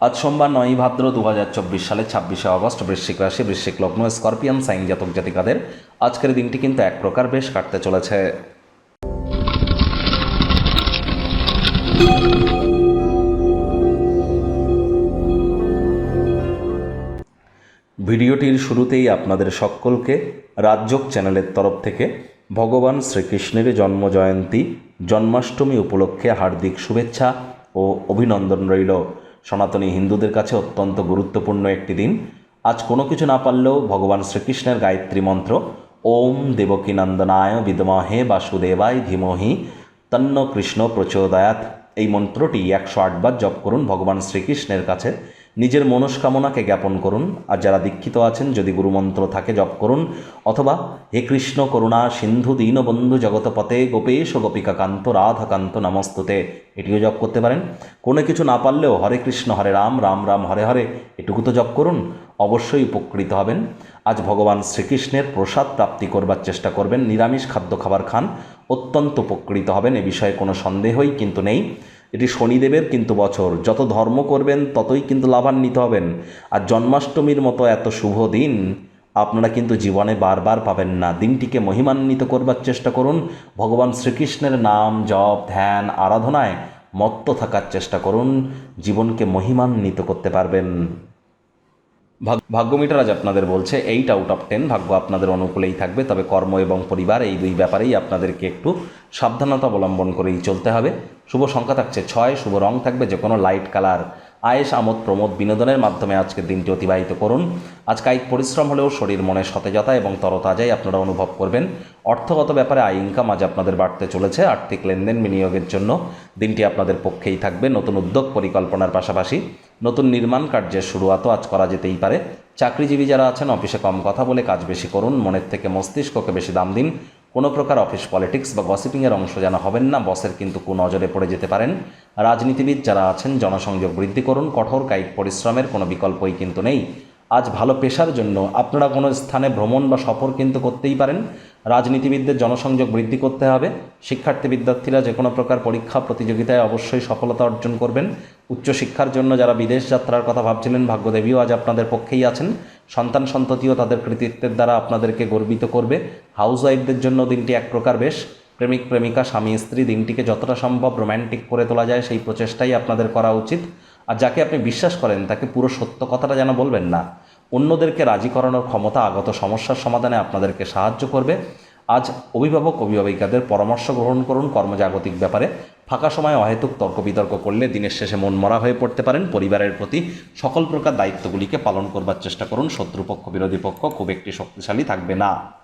আজ সোমবার নয়ই ভাদ্র দু হাজার চব্বিশ সালের ছাব্বিশে অগস্ট, বৃশ্চিক রাশি, বৃশ্চিক লগ্ন, স্করপিয়ান সাইন জাতক জাতিকাদের আজকের দিনটি কিন্তু এক প্রকার বেশ কাটতে চলেছে। ভিডিওটির শুরুতেই আপনাদের সকলকে রাজযোগ চ্যানেলের তরফ থেকে ভগবান শ্রীকৃষ্ণের জন্ম জয়ন্তী, জন্মাষ্টমী উপলক্ষে হার্দিক শুভেচ্ছা ও অভিনন্দন রইল। সনাতনী হিন্দুদের কাছে অত্যন্ত গুরুত্বপূর্ণ একটি দিন। আজ কোনো কিছু না পারলেও ভগবান শ্রীকৃষ্ণের গায়ত্রী মন্ত্র, ওম দেবকী নন্দনায় বিদমহে বাসুদেবায় ধীমহি তন্ন কৃষ্ণ প্রচোদয়াত এই মন্ত্রটি একশো আটবার জপ করুন ভগবান শ্রীকৃষ্ণের কাছে। নিজের মনস্কামনাকে জ্ঞাপন করুন। আর যারা দীক্ষিত আছেন, যদি গুরুমন্ত্র থাকে, জপ করুন। অথবা, হে কৃষ্ণ করুণা, সিন্ধু দীনবন্ধু জগতপতে গোপেশ গোপিকা কান্ত রাধাকান্ত নমস্তুতে। এটিও জপ করতে পারেন। কোনো কিছু না পারলেও হরে কৃষ্ণ, হরে রাম রাম রাম, হরে হরে, এটুকু তো জপ করুন। অবশ্যই উপকৃত হবেন। আজ ভগবান শ্রীকৃষ্ণের প্রসাদ প্রাপ্তি করবার চেষ্টা করবেন। নিরামিষ খাদ্য খাবার খান। অত্যন্ত উপকৃত হবেন। এ বিষয়ে কোনো সন্দেহই কিন্তু নেই। এটি শনিদেবের কিন্তু বছর। যত ধর্ম করবেন, ততই কিন্তু লাভান্বিত হবেন। আর জন্মাষ্টমীর মতো এত শুভ দিন আপনারা কিন্তু জীবনে বারবার পাবেন না। দিনটিকে মহিমান্বিত করবার চেষ্টা করুন। ভগবান শ্রীকৃষ্ণের নাম জপ, ধ্যান, আরাধনায় মত্ত থাকার চেষ্টা করুন। জীবনকে মহিমান্বিত করতে পারবেন। ভাগ- ভাগ্যমিটার আজ আপনাদের বলছে এইট আউট অফ টেন ভাগ্য আপনাদের অনুকূলেই থাকবে। তবে কর্ম এবং পরিবার এই দুই ব্যাপারেই আপনাদেরকে একটু সাবধানতা অবলম্বন করেই চলতে হবে। শুভ সংখ্যা থাকছে ছয়, শুভ রং থাকবে যে কোনো লাইট কালার আয়েস আমোদ, প্রমোদ বিনোদনের মাধ্যমে আজকের দিনটি অতিবাহিত করুন। আজ কায়িক পরিশ্রম হলেও শরীর, মনে সতেজতা এবং তরতাজাই আপনারা অনুভব করবেন। অর্থগত ব্যাপারে আয় ইনকাম আজ আপনাদের বাড়তে চলেছে। আর্থিক লেনদেন বিনিয়োগের জন্য দিনটি আপনাদের পক্ষেই থাকবে। নতুন উদ্যোগ পরিকল্পনার পাশাপাশি নতুন নির্মাণ কার্যের শুরুয়াতও আজ করা যেতেই পারে। চাকরিজীবী যারা আছেন, অফিসে কম কথা বলে কাজ বেশি করুন। মনের থেকে মস্তিষ্ককে বেশি দাম দিন। কোনো প্রকার অফিস পলিটিক্স বা গসিপিংয়ের অংশ যেন হবেন না, বসের কিন্তু কোন নজরে পড়ে যেতে পারেন। রাজনীতিবিদ যারা আছেন, জনসংযোগ বৃদ্ধি করুন, কঠোর কায়িক পরিশ্রমের কোনো বিকল্পই কিন্তু নেই। আজ ভালো পেশার জন্য আপনারা কোনো স্থানে ভ্রমণ বা সফর কিন্তু করতেই পারেন। রাজনীতিবিদদের জনসংযোগ বৃদ্ধি করতে হবে। শিক্ষার্থী বিদ্যার্থীরা যে কোনো প্রকার পরীক্ষা, প্রতিযোগিতায় অবশ্যই সফলতা অর্জন করবেন। উচ্চশিক্ষার জন্য যারা বিদেশ যাত্রার কথা ভাবছিলেন, ভাগ্যদেবীও আজ আপনাদের পক্ষেই আছেন। সন্তান সন্ততিও তাদের কৃতিত্বের দ্বারা আপনাদেরকে গর্বিত করবে। হাউস ওয়াইফদের জন্য দিনটি এক প্রকার বেশ প্রেমিক, প্রেমিকা, স্বামী, স্ত্রী, দিনটিকে যতটা সম্ভব রোম্যান্টিক করে তোলা যায় সেই প্রচেষ্টাই আপনাদের করা উচিত। আর যাকে আপনি বিশ্বাস করেন, তাকে পুরো সত্য কথাটা যেন বলবেন না, অন্যদেরকে রাজি করানোর ক্ষমতা আগত সমস্যার সমাধানে আপনাদেরকে সাহায্য করবে। আজ অভিভাবক অভিভাবিকাদের পরামর্শ গ্রহণ করুন কর্মজাগতিক ব্যাপারে। ফাঁকা সময়, অহেতুক তর্ক বিতর্ক করলে দিনের শেষে মন মরা হয়ে পড়তে পারেন। পরিবারের প্রতি সকল প্রকার দায়িত্বগুলিকে পালন করবার চেষ্টা করুন। শত্রুপক্ষ, বিরোধী পক্ষ খুব একটি শক্তিশালী থাকবে না।